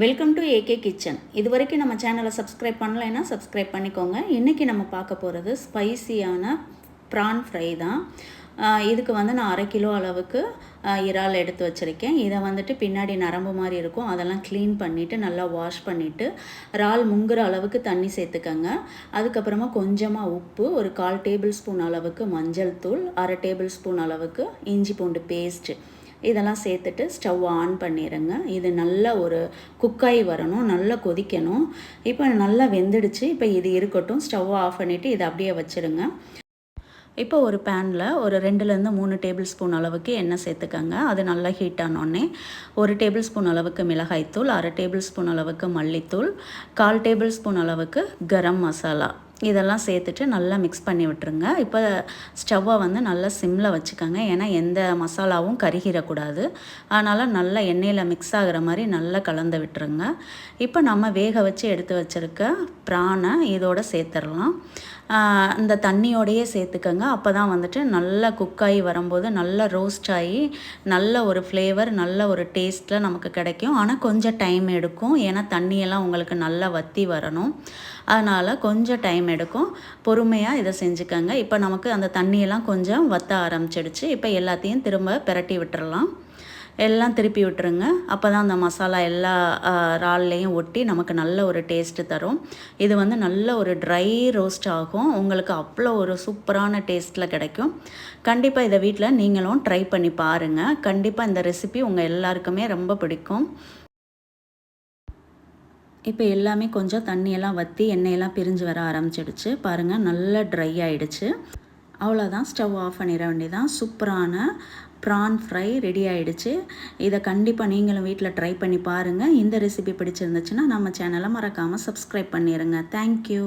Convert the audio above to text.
Welcome to AK kitchen இது வரைக்கும் நம்ம சேனலை சப்ஸ்கிரைப் பண்ணலைன்னா சப்ஸ்கிரைப் பண்ணிக்கோங்க. இன்றைக்கி நம்ம பார்க்க போகிறது ஸ்பைசியான ப்ரான் ஃப்ரை தான். இதுக்கு வந்து நான் அரை கிலோ அளவுக்கு இறால் எடுத்து வச்சுருக்கேன். இதை வந்துட்டு பின்னாடி நரம்பு மாதிரி இருக்கும். அதெல்லாம் க்ளீன் பண்ணிவிட்டு நல்லா வாஷ் பண்ணிவிட்டு இறால் முங்குற அளவுக்கு தண்ணி சேர்த்துக்கங்க. அதுக்கப்புறமா கொஞ்சமாக உப்பு ஒரு கால் டேபிள் ஸ்பூன் அளவுக்கு மஞ்சள் தூள் அரை டேபிள் ஸ்பூன் அளவுக்கு இஞ்சி பூண்டு பேஸ்ட்டு இதெல்லாம் சேர்த்துட்டு ஸ்டவ் ஆன் பண்ணிடுங்க இது நல்ல ஒரு குக்காய் வரணும் நல்லா கொதிக்கணும். இப்போ நல்லா வெந்துடுச்சு. இப்போ இது இருக்கட்டும். ஸ்டவ் ஆஃப் பண்ணிவிட்டு இதை அப்படியே வச்சுருங்க. இப்போ ஒரு பேனில் ஒரு ரெண்டுலேருந்து மூணு டேபிள் ஸ்பூன் அளவுக்கு எண்ணெய் சேர்த்துக்கங்க. அது நல்லா ஹீட் ஆனோடனே ஒரு டேபிள் ஸ்பூன் அளவுக்கு மிளகாய்த்தூள் அரை டேபிள் ஸ்பூன் அளவுக்கு மல்லித்தூள் கால் டேபிள் ஸ்பூன் அளவுக்கு கரம் மசாலா. இதெல்லாம் சேர்த்துட்டு நல்லா மிக்ஸ் பண்ணி விட்டுருங்க. இப்போ ஸ்டவ்வை வந்து நல்லா சிம்மில் வச்சுக்கோங்க. ஏன்னா எந்த மசாலாவும் கருகிடக்கூடாது. அதனால் நல்லா எண்ணெயில் மிக்ஸ் ஆகிற மாதிரி நல்லா கலந்து விட்டுருங்க. இப்போ நம்ம வேக வச்சு எடுத்து வச்சுருக்க ப்ரானை இதோடு சேர்த்துடலாம். இந்த தண்ணியோடையே சேர்த்துக்கோங்க. அப்போ தான் வந்துட்டு நல்லா குக்காகி வரும்போது நல்லா ரோஸ்ட் ஆகி நல்ல ஒரு ஃப்ளேவர் நல்ல ஒரு டேஸ்ட்டில் நமக்கு கிடைக்கும். ஆனால் கொஞ்சம் டைம் எடுக்கும். ஏன்னா தண்ணியெல்லாம் உங்களுக்கு நல்லா வற்றி வரணும். அதனால் கொஞ்சம் டைம் எடுக்கும். பொறுமையாக இதை செஞ்சுக்கோங்க. இப்போ நமக்கு அந்த தண்ணியெல்லாம் கொஞ்சம் வற்ற ஆரம்பிச்சிடுச்சு. இப்போ எல்லாத்தையும் திரும்ப பிரட்டி விட்டுறலாம். எல்லாம் திருப்பி விட்டுருங்க. அப்போ தான் அந்த மசாலா எல்லா இறால்லையும் ஒட்டி நமக்கு நல்ல ஒரு டேஸ்ட்டு தரும். இது வந்து நல்ல ஒரு ட்ரை ரோஸ்ட் ஆகும். உங்களுக்கு அவ்வளோ ஒரு சூப்பரான டேஸ்ட்டில் கிடைக்கும். கண்டிப்பாக இதை வீட்டில் நீங்களும் ட்ரை பண்ணி பாருங்கள் கண்டிப்பாக இந்த ரெசிபி உங்கள் எல்லாருக்குமே ரொம்ப பிடிக்கும். இப்போ எல்லாமே கொஞ்சம் தண்ணியெல்லாம் வற்றி எண்ணெயெல்லாம் பிரிஞ்சு வர ஆரம்பிச்சிடுச்சு. பாருங்கள் நல்லா ட்ரை ஆகிடுச்சு அவ்வளோதான் ஸ்டவ் ஆஃப் பண்ணிட வேண்டியதான் சூப்பரான ப்ரான் ஃப்ரை ரெடி ஆகிடுச்சு இதை கண்டிப்பாக நீங்களும் வீட்டில் ட்ரை பண்ணி பாருங்கள் இந்த ரெசிபி பிடிச்சிருந்துச்சுன்னா நம்ம சேனலை மறக்காமல் சப்ஸ்கிரைப் பண்ணிடுங்க தேங்க்யூ